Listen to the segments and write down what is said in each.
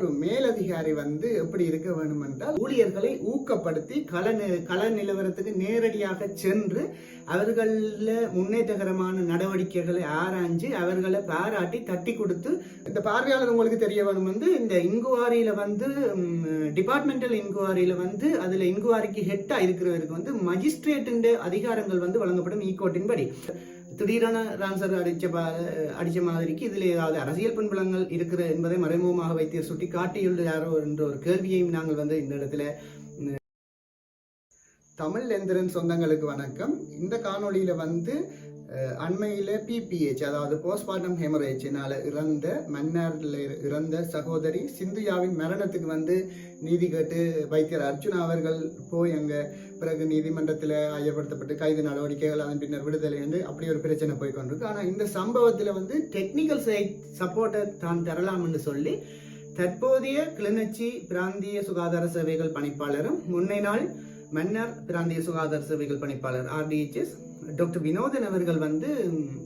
ஒரு மேலதிகாரி வந்து எப்படி இருக்க வேண்டும் என்றால் ஊழியர்களை ஊக்கப்படுத்தி கள நி- கள நிலவரத்துக்கு நேரடியாக சென்று அவர்களில் முன்னேற்றகரமான நடவடிக்கைகளை ஆராய்ஞ்சு அவர்களை பாராட்டி தட்டி கொடுத்து இந்த பார்வையாளர் உங்களுக்கு தெரிய வேணும் வந்து இந்த இன்குவாரியில வந்து டிபார்ட்மெண்டல் இன்குவாரியில வந்து அதுல இன்குவாரிக்கு ஹெட்டா இருக்கிறவருக்கு வந்து மஜிஸ்ட்ரேட்டின் அதிகாரங்கள் வந்து வழங்கப்படும் ஈகோட்டின் படி. திடீரென ரான்சர் அடிச்ச பா- அடிச்ச மாதிரிக்கு இதுல ஏதாவது அரசியல் பின்புலங்கள் இருக்கிற என்பதை மறைமுகமாக வைத்து சுட்டி காட்டியுள்ளாரோ என்ற ஒரு கேள்வியையும் நாங்கள் வந்து இந்த இடத்துல உம், தமிழ் எந்திரன் சொந்தங்களுக்கு வணக்கம். இந்த காணொளியில வந்து அண்மையில் பிபிஹெச் அதாவது போஸ்ட்மார்ட்டம் ஹெமரேஜினால இறந்த மன்னாரில் இறந்த சகோதரி சிந்துயாவின் மரணத்துக்கு வந்து நீதி கேட்டு வைத்தியர் அர்ஜுனா அவர்கள் போய் அங்கே பிறகு நீதிமன்றத்தில் ஐயப்படுத்தப்பட்டு கைது நடவடிக்கைகள் அதன் பின்னர் விடுதலை என்று அப்படி ஒரு பிரச்சனை போய் கொண்டிருக்கு. ஆனால் இந்த சம்பவத்தில் வந்து டெக்னிக்கல் சைட் சப்போர்ட்டை தான் தரலாம் என்று சொல்லி தற்போதைய கிளிநொச்சி பிராந்திய சுகாதார சேவைகள் பணிப்பாளரும் முன்னை நாள் மன்னர் பிராந்திய சுகாதார சேவைகள் பணிப்பாளர் ஆர்டிஹெச்எஸ் டாக்டர் வினோதன் அவர்கள் வந்து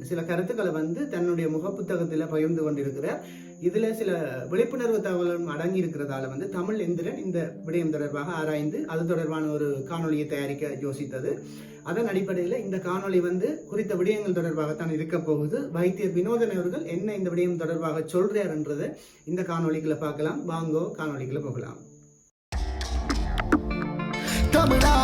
சில கருத்துக்களை வந்து தன்னுடைய முகப்புத்தகத்தில் பகிர்ந்து கொண்டிருக்கிறார். இதில் சில விழிப்புணர்வு தகவலும் அடங்கி இருக்கிறதால வந்து தமிழ் எந்திரன் இந்த விடயம் தொடர்பாக ஆராய்ந்து அது தொடர்பான ஒரு காணொளியை தயாரிக்க யோசித்தது. அதன் அடிப்படையில் இந்த காணொளி வந்து குறித்த விடயங்கள் தொடர்பாகத்தான் இருக்க போகுது. வைத்தியர் வினோதன் அவர்கள் என்ன இந்த விடயம் தொடர்பாக சொல்றாருன்றதை இந்த காணொலிகளை பார்க்கலாம். வாங்கோ காணொளிகளை போகலாம். தமிழா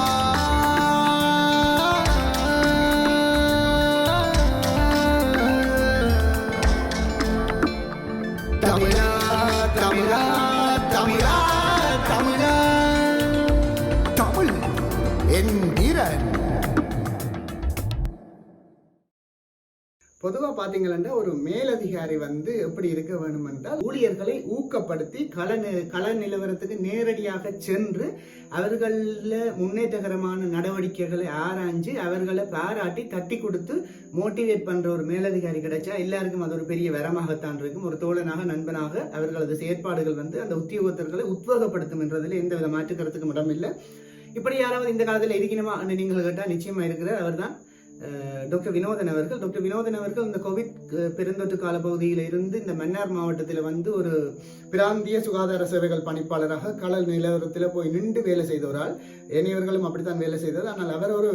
பொதுவாக பாத்தீங்கன்னா ஒரு மேலதிகாரி வந்து எப்படி இருக்க வேணும் என்றால் ஊழியர்களை ஊக்கப்படுத்தி கல கல கள நிலவரத்துக்கு நேரடியாக சென்று அவர்களில் முன்னேற்றகரமான நடவடிக்கைகளை ஆராய்ஞ்சு அவர்களை பாராட்டி தட்டி கொடுத்து மோட்டிவேட் பண்ணுற ஒரு மேலதிகாரி கிடைச்சா எல்லாருக்கும் அது ஒரு பெரிய வரமாகத்தான் இருக்கும். ஒரு தோழனாக நண்பனாக அவர்களது செயற்பாடுகள் வந்து அந்த உத்தியோகத்தர்களை உத்வேகப்படுத்தும் என்றதில் எந்த வித மாற்றுக்கருத்துக்கும் இடமில்லை. இப்படி யாராவது இந்த காலத்தில் இருக்கணுமா நீங்கள் கேட்டால் நிச்சயமாக இருக்கிறார் அவர்தான். தான் டாக்டர் வினோதன் அவர்கள் டாக்டர் வினோதன் அவர்கள் இந்த கோவிட் பெருந்தொற்று கால பகுதியில் இருந்து இந்த மன்னார் மாவட்டத்தில் வந்து ஒரு பிராந்திய சுகாதார சேவைகள் பணிப்பாளராக கள நிலவரத்தில் போய் நின்று வேலை செய்தவரால் ஏனையவர்களும் அப்படித்தான் வேலை செய்தவர் ஆனால் அவர் ஒரு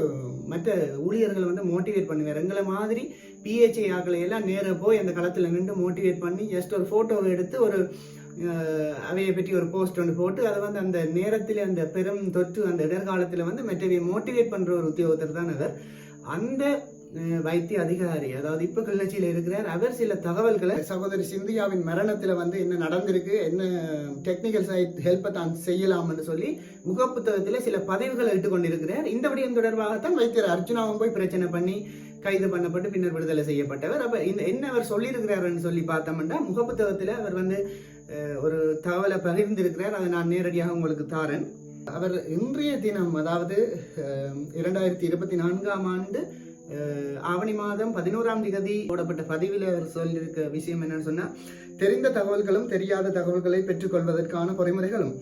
மற்ற ஊழியர்களை வந்து மோட்டிவேட் பண்ணுவார். எங்களை மாதிரி பிஹெச்ஐ ஆக்களை எல்லாம் நேராக போய் அந்த களத்தில் நின்று மோட்டிவேட் பண்ணி ஜஸ்ட் ஒரு ஃபோட்டோவை எடுத்து ஒரு அவையை பற்றி ஒரு போஸ்ட் ஒன்று போட்டு அதை வந்து அந்த நேரத்தில் அந்த பெரும் தொற்று அந்த இடர்காலத்தில் வந்து மற்றவை மோட்டிவேட் பண்ணுற ஒரு உத்தியோகத்தர் தான் அவர். அந்த வைத்திய அதிகாரி அதாவது இப்ப கிளர்ச்சியில் இருக்கிறார் அவர் சில தகவல்களை சகோதரி சிந்தியாவின் மரணத்துல வந்து என்ன நடந்திருக்கு என்ன டெக்னிக்கல் சைட் ஹெல்ப்பை தான் செய்யலாம்னு சொல்லி முகப்புத்தகத்துல சில பதிவுகளை இட்டுக்கொண்டிருக்கிறார். இந்த விடயம் தொடர்பாகத்தான் வைத்தியர் அர்ஜுனாவும் போய் பிரச்சனை பண்ணி கைது பண்ணப்பட்டு பின்னர் விடுதலை செய்யப்பட்டவர். அப்ப இந்த என்ன அவர் சொல்லியிருக்கிறாருன்னு சொல்லி பார்த்தோம்னா முகப்புத்தகத்துல அவர் வந்து ஒரு தகவலை பகிர்ந்திருக்கிறார். அதை நான் நேரடியாக உங்களுக்கு தாரேன். அவர் இன்றைய தினம் அதாவது அஹ், இரண்டாயிரத்தி இருபத்தி நான்காம் ஆண்டு ஆவணி மாதம் பதினோராம் திகதி போடப்பட்ட பதிவில் அவர் சொல்லியிருக்க விஷயம் என்னன்னு சொன்னா தெரிந்த தகவல்களும் தெரியாத தகவல்களை பெற்றுக்கொள்வதற்கான பொறிமுறைகளும்.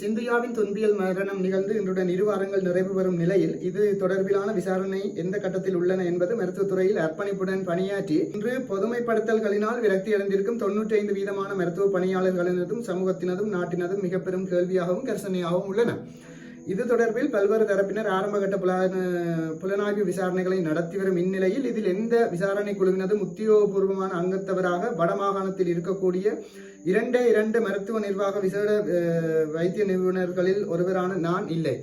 சிந்தியாவின் துன்பியல் மரணம் நிகழ்ந்து இன்றுடன் இரு வாரங்கள் நிறைவு பெறும் நிலையில் இது தொடர்பிலான விசாரணை எந்த கட்டத்தில் உள்ளன என்பது மருத்துவத்துறையில் அர்ப்பணிப்புடன் பணியாற்றி இன்று பொதுமைப்படுத்தல்களினால் விரக்தி அடைந்திருக்கும் தொன்னூற்றி ஐந்து வீதமான மருத்துவ பணியாளர்களினதும் சமூகத்தினதும் நாட்டினதும் மிக பெரும் கேள்வியாகவும் கர்சனையாகவும் உள்ளன. இது தொடர்பில் பல்வேறு தரப்பினர் ஆரம்பகட்ட புலன புலனாய்வு விசாரணைகளை நடத்தி வரும் இந்நிலையில் இதில் எந்த விசாரணை குழுவினதும் உத்தியோகபூர்வமான அங்கத்தவராக வடமாகாணத்தில் இருக்கக்கூடிய இரண்டே இரண்டு மருத்துவ நிர்வாக விசேட வைத்திய நிபுணர்களில் ஒருவரான நான் இல்லை.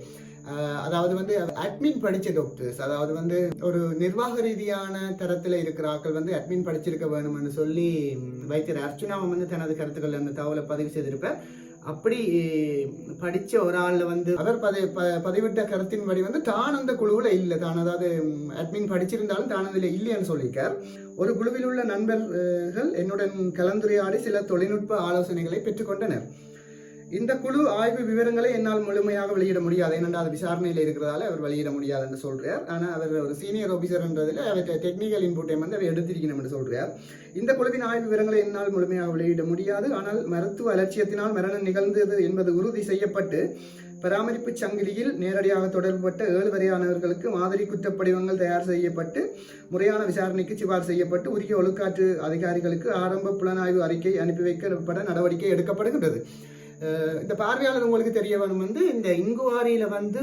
அதாவது வந்து அட்மின் படிச்ச டாக்டர்ஸ் அதாவது வந்து ஒரு நிர்வாக ரீதியான தரத்தில் இருக்கிற ஆட்கள் வந்து அட்மின் படிச்சிருக்க வேணும்னு சொல்லி வைத்தியர் அர்ச்சுனாவும் வந்து தனது கருத்துக்கள் அந்த தகவலை பதிவு செய்திருப்பேன் அப்படி படிச்ச ஒரு ஆள் வந்து அவர் பதி ப- பதிவிட்ட கருத்தின்படி வந்து தான் அந்த குழுவில் இல்லை. தான் அதாவது அட்மின் படிச்சிருந்தாலும் தான் அதில் இல்லைன்னு சொல்லியிருக்கார். ஒரு குழுவில் உள்ள நண்பர்கள் என்னுடன் கலந்துரையாடி சில தொழில்நுட்ப ஆலோசனைகளை பெற்றுக்கொண்டனர் இந்த குழு ஆய்வு விவரங்களை என்னால் முழுமையாக வெளியிட முடியாது. ஏனென்றால் அது விசாரணையில் இருக்கிறதால அவர் வெளியிட முடியாது என்று சொல்றார். ஆனால் அவர் ஒரு சீனியர் ஆஃபீஸர்ன்றதில் அவர் டெக்னிக்கல் இன்புட்டை வந்து அவர் எடுத்திருக்கணும் என்று சொல்றார். இந்த குழுவின் ஆய்வு விவரங்களை என்னால் முழுமையாக வெளியிட முடியாது. ஆனால் மருத்துவ அலட்சியத்தினால் மரணம் நிகழ்ந்தது என்பது உறுதி செய்யப்பட்டு பராமரிப்பு சங்கிலியில் நேரடியாக தொடர்புபட்ட ஏழு வரையானவர்களுக்கு மாதிரி குற்றப்படிவங்கள் தயார் செய்யப்பட்டு முறையான விசாரணைக்கு சிபார் செய்யப்பட்டு உரிய ஒழுக்காற்று அதிகாரிகளுக்கு ஆரம்ப புலனாய்வு அறிக்கை அனுப்பி வைக்கப்பட நடவடிக்கை எடுக்கப்படுகின்றது. இந்த பார்வையாளர் உங்களுக்கு தெரிய வேணும் வந்து இந்த இன்குவாரியில் வந்து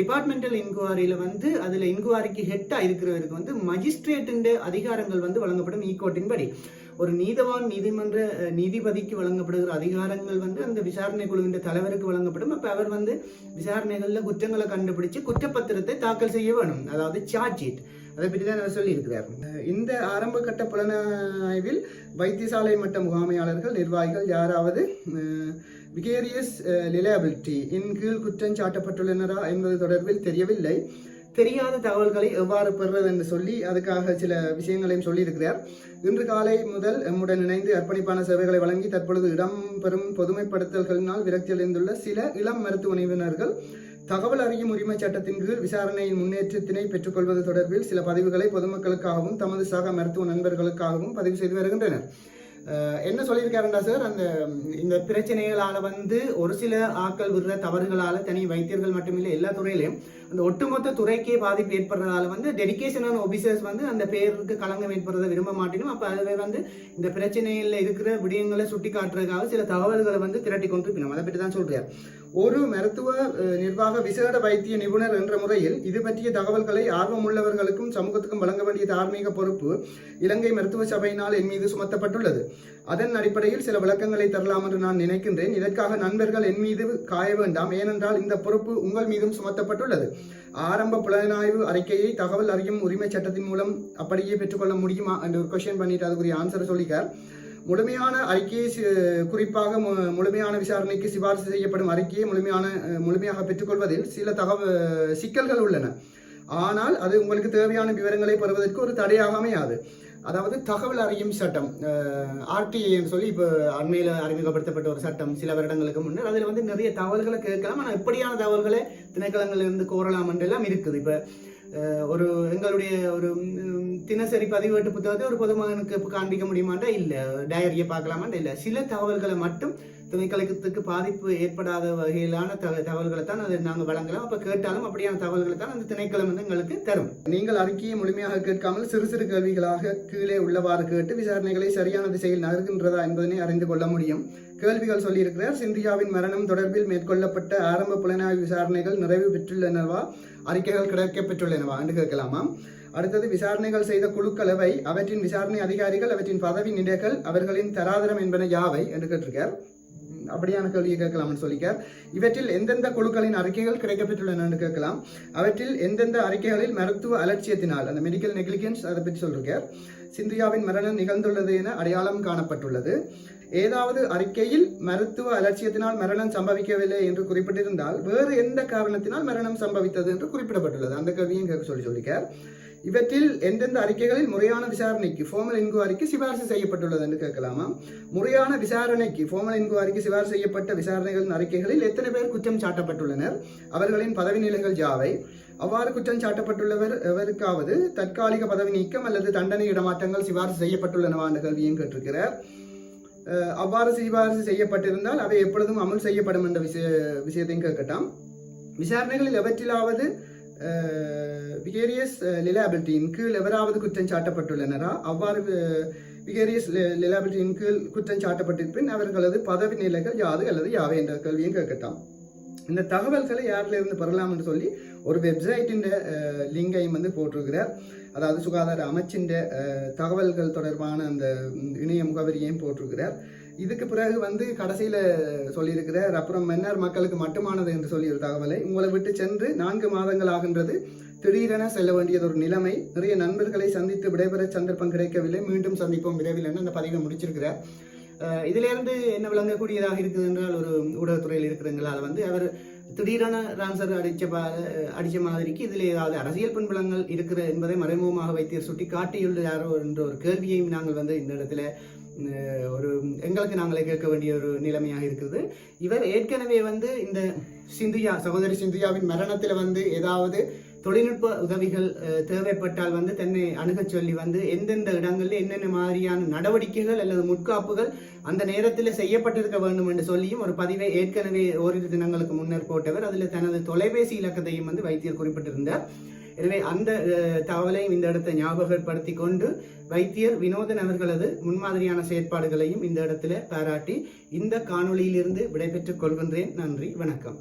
டிபார்ட்மெண்டல் இன்குவாரியில் வந்து அதில் இன்குவாரிக்கு ஹெட்டாக இருக்கிறவருக்கு வந்து மஜிஸ்ட்ரேட்டின் அதிகாரங்கள் வந்து வழங்கப்படும் ஈகோட்டின் படி ஒரு நீதவான் நீதிமன்ற நீதிபதிக்கு வழங்கப்படுகிற அதிகாரங்கள் வந்து அந்த விசாரணை குழுவின் தலைவருக்கு வழங்கப்படும். அப்போ அவர் வந்து விசாரணைகளில் குற்றங்களை கண்டுபிடிச்சு குற்றப்பத்திரத்தை தாக்கல் செய்ய வேணும். அதாவது சார்ஜ் ஷீட் அதை பற்றி தான் அவர் சொல்லியிருக்கிறார். இந்த ஆரம்ப கட்ட புலனாய்வில் வைத்தியசாலை மட்ட முகாமையாளர்கள் நிர்வாகிகள் யாராவது விகேரியஸ் லிலபிலிட்டி இன் கீழ் குற்றம் சாட்டப்பட்டுள்ளனரா என்பது தொடர்பில் தெரியவில்லை. தெரியாத தகவல்களை எவ்வாறு பெறுறது என்று சொல்லி அதுக்காக சில விஷயங்களையும் சொல்லியிருக்கிறார். இன்று காலை முதல் எம்முடன் இணைந்து அர்ப்பணிப்பான சேவைகளை வழங்கி தற்பொழுது இடம்பெறும் பொதுமைப்படுத்தல்களினால் விரக்தியடைந்துள்ள சில இளம் மருத்துவ நிபுணர்கள் தகவல் அறியும் உரிமை சட்டத்தின் கீழ் விசாரணையின் முன்னேற்றத்தினை பெற்றுக்கொள்வது தொடர்பில் சில பதிவுகளை பொதுமக்களுக்காகவும் தமது சக மருத்துவ நண்பர்களுக்காகவும் பதிவு செய்து வருகின்றனர் என்ன சொல்லியிருக்காருண்டா சார்? அந்த இந்த பிரச்சனைகளால் வந்து ஒரு சில ஆக்கள் விடுற தவறுகளால் தனி வைத்தியர்கள் மட்டுமில்லை எல்லா துறையிலையும் அந்த ஒட்டுமொத்த துறைக்கே பாதிப்பு ஏற்படுறதால வந்து டெடிக்கேஷனான ஆஃபீஸர்ஸ் வந்து அந்த பேருக்கு களங்கம் ஏற்படுறதை விரும்ப மாட்டேனும். அப்போ அதில் வந்து இந்த பிரச்சனையில இருக்கிற விடயங்களை சுட்டி காட்டுறதுக்காக சில தகவல்களை வந்து திரட்டி கொண்டிருக்கணும். அதை பற்றி தான் சொல்கிறார் ஒரு மருத்துவ நிர்வாக விசேட வைத்திய நிபுணர் என்ற முறையில் இது பற்றிய தகவல்களை ஆர்வமுள்ளவர்களுக்கும் சமூகத்துக்கும் வழங்க வேண்டிய தார்மீக பொறுப்பு இலங்கை மருத்துவ சபையினால் என் மீது சுமத்தப்பட்டுள்ளது. அதன் அடிப்படையில் சில விளக்கங்களை தரலாம் என்று நான் நினைக்கின்றேன். இதற்காக நண்பர்கள் என் மீது காய வேண்டாம். ஏனென்றால் இந்த பொறுப்பு உங்கள் மீதும் சுமத்தப்பட்டுள்ளது. ஆரம்ப புலனாய்வு அறிக்கையை தகவல் அறியும் உரிமை சட்டத்தின் மூலம் அப்படியே பெற்றுக்கொள்ள முடியுமா என்று ஒரு கொஸ்டின் பண்ணிட்டு அதுக்குரிய ஆன்சரை சொல்லிக்கார் முழுமையான அறிக்கையை குறிப்பாக மு- முழுமையான விசாரணைக்கு சிபாரிசு செய்யப்படும் அறிக்கையை முழுமையான முழுமையாக பெற்றுக்கொள்வதில் சில தகவல் சிக்கல்கள் உள்ளன. ஆனால் அது உங்களுக்கு தேவையான விவரங்களை பெறுவதற்கு ஒரு தடையாக அமையாது. அதாவது தகவல் அறியும் சட்டம் ஆர்டிஏன்னு சொல்லி இப்போ அண்மையில் அறிமுகப்படுத்தப்பட்ட ஒரு சட்டம் சில வருடங்களுக்கு முன்னர். அதில் வந்து நிறைய தகவல்களை கேட்கலாம். ஆனால் எப்படியான தகவல்களை திணைக்களங்களிலிருந்து கோரலாம் என்றெல்லாம் இருக்குது. இப்போ ஒரு எங்களுடைய ஒரு தினசரி பதிவேட்டு புத்தகத்தை ஒரு பொதுமகனுக்கு காண்பிக்க முடியுமாண்டா? இல்லை. டயரியை பார்க்கலாமாண்டா? இல்லை. சில தகவல்களை மட்டும் திணைக்களத்துக்கு பாதிப்பு ஏற்படாத வகையிலான தக- தகவல்களை தான் அதை நாங்கள் வழங்கலாம். அப்போ கேட்டாலும் அப்படியான தகவல்களை தான் அந்த திணைக்களம் வந்து எங்களுக்கு தரும். நீங்கள் அறிக்கையை முழுமையாக கேட்காமல் சிறு சிறு கேள்விகளாக கீழே உள்ளவாறு கேட்டு விசாரணைகளை சரியான திசையில் நகர்கின்றதா என்பதனை அறிந்து கொள்ள முடியும். கேள்விகள் சொல்லியிருக்கிறார் சிந்தியாவின் மரணம் தொடர்பில் மேற்கொள்ளப்பட்ட ஆரம்ப புலனாய்வு விசாரணைகள் நிறைவு பெற்றுள்ளனவா? அறிக்கைகள் கிடைக்கப்பெற்றுள்ளனவா என்று கேட்கலாமா? அடுத்தது விசாரணைகள் செய்த குழுக்களவை அவற்றின் விசாரணை அதிகாரிகள் அவற்றின் பதவி நிலைகள் அவர்களின் தராதரம் என்பன யாவை? என்று கேட்டிருக்கார் அப்படியான கேள்வியை கேட்கலாம்னு சொல்லிக்கார் இவற்றில் எந்தெந்த குழுக்களின் அறிக்கைகள் கிடைக்கப்பெற்றுள்ளன கேட்கலாம். அவற்றில் எந்தெந்த அறிக்கைகளில் மருத்துவ அலட்சியத்தினால் அந்த மெடிக்கல் நெக்லிகன்ஸ் அதை பற்றி சொல்லிருக்கார் சிந்தியாவின் மரணம் நிகழ்ந்துள்ளது என அடையாளம் காணப்பட்டுள்ளது. ஏதாவது அறிக்கையில் மருத்துவ அலட்சியத்தினால் மரணம் சம்பவிக்கவில்லை என்று குறிப்பிட்டிருந்தால் வேறு எந்த காரணத்தினால் மரணம் சம்பவித்தது என்று குறிப்பிடப்பட்டுள்ளது. அந்த கவியும் சொல்லி சொல்லிக்கார் இவற்றில் எந்தெந்த அறிக்கைகளில் முறையான விசாரணைக்கு ஃபார்மல் இன்குவாரிக்கு சிபாரிசு செய்யப்பட்டுள்ளது என்று கேட்கலாமா? முறையான விசாரணைக்கு ஃபார்மல் இன்குவாரிக்கு சிபாரிசு செய்யப்பட்ட விசாரணைகளின் அறிக்கைகளில் எத்தனை பேர் குற்றம் சாட்டப்பட்டுள்ளனர்? அவர்களின் பதவி நிலைகள் யாவை? அவ்வாறு குற்றம் சாட்டப்பட்டுள்ளவர் எவருக்காவது தற்காலிக பதவி நீக்கம் அல்லது தண்டனை இடமாற்றங்கள் சிபாரிசு செய்யப்பட்டுள்ளனவா என்ற கேள்வியும் கேட்டிருக்கிறார். அவ்வாறு சிபாரிசு செய்யப்பட்டிருந்தால் அவை எப்பொழுதும் அமல் செய்யப்படும் என்ற விஷய விஷயத்தையும் கேட்கட்டாம். விசாரணைகளில் எவற்றிலாவது விகேரியஸ் லிலாபிலிட்டியின் கீழ் எவராவது குற்றம் சாட்டப்பட்டுள்ளனரா? அவ்வாறு விகேரியஸ் லிலாபிலிட்டியின் கீழ் குற்றம் சாட்டப்பட்டிருப்பின் அவர்களது பதவி நிலைகள் யாது அல்லது யாவை என்ற கேள்வியும் கேட்கட்டாம். இந்த தகவல்களை யாரிலிருந்து பெறலாம் என்று சொல்லி ஒரு வெப்சைட்டின் லிங்கையும் வந்து போட்டிருக்கிறார். அதாவது சுகாதார அமைச்சின் தகவல்கள் தொடர்பான அந்த இணைய முகவரியையும் போட்டிருக்கிறார். இதுக்கு பிறகு வந்து கடைசியில் சொல்லியிருக்கிறார் அப்புறம் மன்னர் மக்களுக்கு மட்டுமானது என்று சொல்லி ஒரு தகவலை உங்களை விட்டு சென்று நான்கு மாதங்கள் ஆகின்றது. திடீரென செல்ல வேண்டியது ஒரு நிலைமை. நிறைய நண்பர்களை சந்தித்து விடைபெற சந்தர்ப்பம் கிடைக்கவில்லை. மீண்டும் சந்திப்போம் விரைவில் என்று அந்த பதிவை முடிச்சிருக்கிறார். இதிலிருந்து என்ன விளங்கக்கூடியதாக இருக்குது என்றால் ஒரு ஊடகத்துறையில் இருக்கிறவங்களால் வந்து அவர் திடீரென ரான்சர் அடித்த பா மாதிரிக்கு இதில் ஏதாவது அரசியல் பின்புலங்கள் இருக்கிற என்பதை மறைமுகமாக வைத்து சுட்டி காட்டியுள்ளாரோ என்ற ஒரு கேள்வியையும் நாங்கள் வந்து இந்த இடத்துல ஒரு எங்களுக்கு நாங்களே கேட்க வேண்டிய ஒரு நிலைமையாக இருக்குது. இவர் ஏற்கனவே வந்து இந்த சிந்தியா சகோதரி சிந்தியாவின் மரணத்தில் வந்து ஏதாவது தொழில்நுட்ப உதவிகள் தேவைப்பட்டால் வந்து தன்னை அணுகச் சொல்லி வந்து எந்தெந்த இடங்களில் என்னென்ன மாதிரியான நடவடிக்கைகள் அல்லது முற்காப்புகள் அந்த நேரத்தில் செய்யப்பட்டிருக்க வேண்டும் என்று சொல்லியும் ஒரு பதிவை ஏற்கனவே ஓரிரு தினங்களுக்கு முன்னர் போட்டவர். அதில் தனது தொலைபேசி இலக்கத்தையும் வந்து வைத்தியர் குறிப்பிட்டிருந்தார். எனவே அந்த தகவலையும் இந்த இடத்தை ஞாபகப்படுத்தி கொண்டு வைத்தியர் வினோதன் அவர்களது முன்மாதிரியான செயற்பாடுகளையும் இந்த இடத்துல பாராட்டி இந்த காணொளியிலிருந்து விடைபெற்றுக் கொள்கின்றேன். நன்றி வணக்கம்.